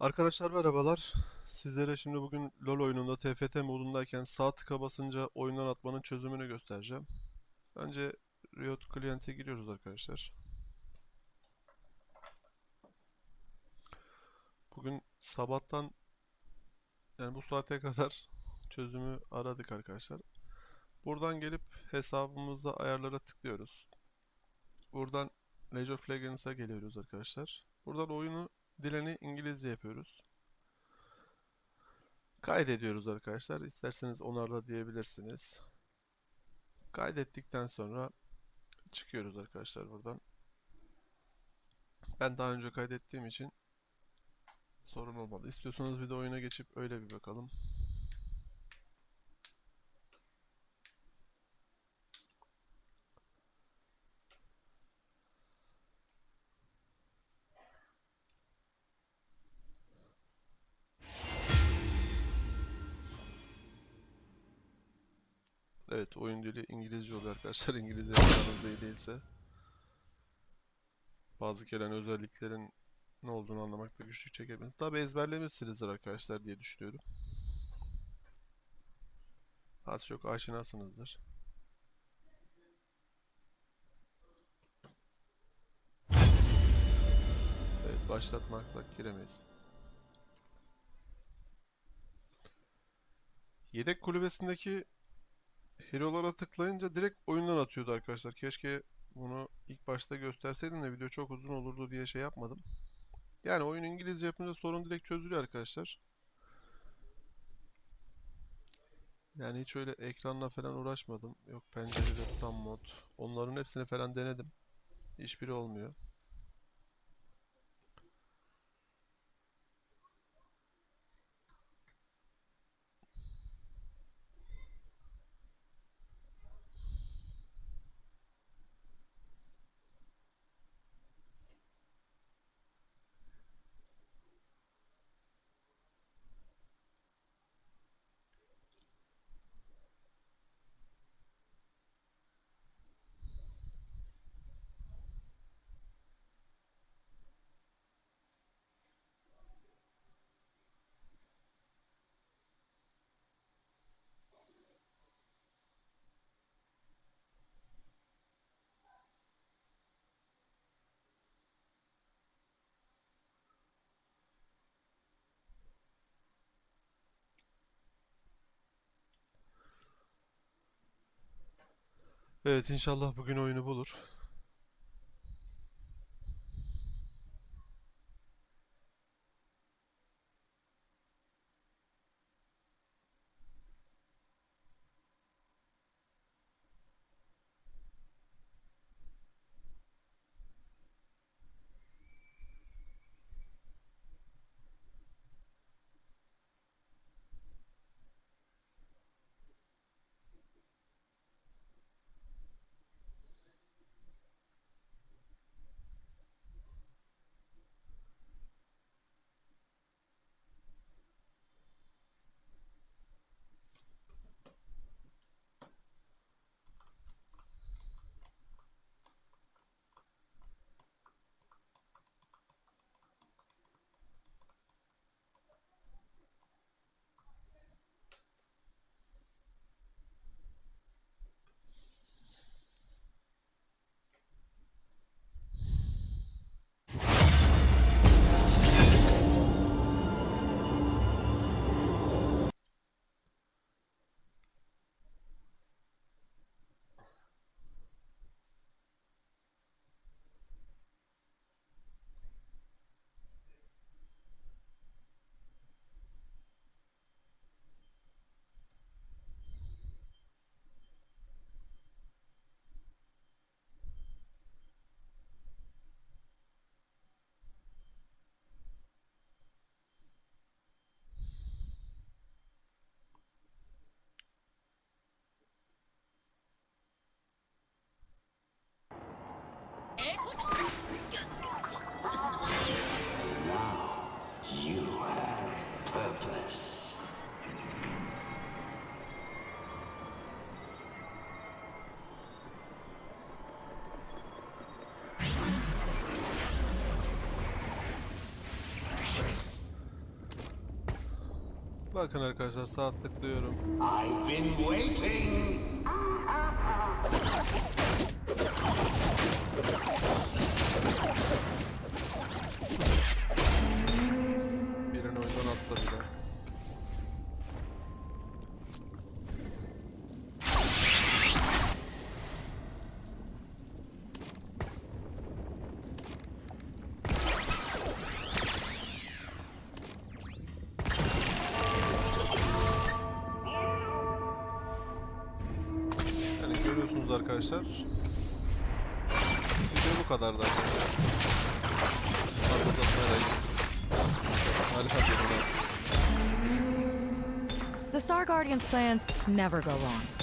Arkadaşlar merhabalar. Sizlere şimdi bugün LoL oyununda TFT modundayken sağ tıka basınca oyundan atmanın çözümünü göstereceğim. Önce Riot Client'e giriyoruz arkadaşlar. Bugün sabahtan yani bu saate kadar çözümü aradık arkadaşlar. Buradan gelip hesabımızda ayarlara tıklıyoruz. Buradan League of Legends'a geliyoruz arkadaşlar. Buradan oyunu dilini İngilizce yapıyoruz. Kaydediyoruz arkadaşlar. İsterseniz onarda diyebilirsiniz. Kaydettikten sonra çıkıyoruz arkadaşlar buradan. Ben daha önce kaydettiğim için sorun olmadı. İstiyorsanız bir de oyuna geçip öyle bir bakalım. Evet oyun dili İngilizce oluyor arkadaşlar. İngilizce yapmanız iyi değilse. Bazı gelen özelliklerin ne olduğunu anlamakta güçlük çekebilirsiniz. Tabi ezberlemişsinizdir arkadaşlar diye düşünüyorum. Az çok aşinasınızdır. Evet başlatmaksak giremeyiz. Yedek kulübesindeki Hero'lara tıklayınca direkt oyundan atıyordu arkadaşlar. Keşke bunu ilk başta gösterseydim de video çok uzun olurdu diye şey yapmadım. Yani oyun İngilizce yapınca sorun direkt çözülüyor arkadaşlar. Yani hiç öyle ekranla falan uğraşmadım. Yok pencerede tam mod. Onların hepsini falan denedim. Hiçbiri olmuyor. Evet inşallah bugün oyunu bulur. Bakın arkadaşlar sağ tıklıyorum. I've been waiting. Arkadaşlar. Video bu kadardı arkadaşlar. Fazla uzatmaya da Harika. The Star Guardian's plans never go wrong.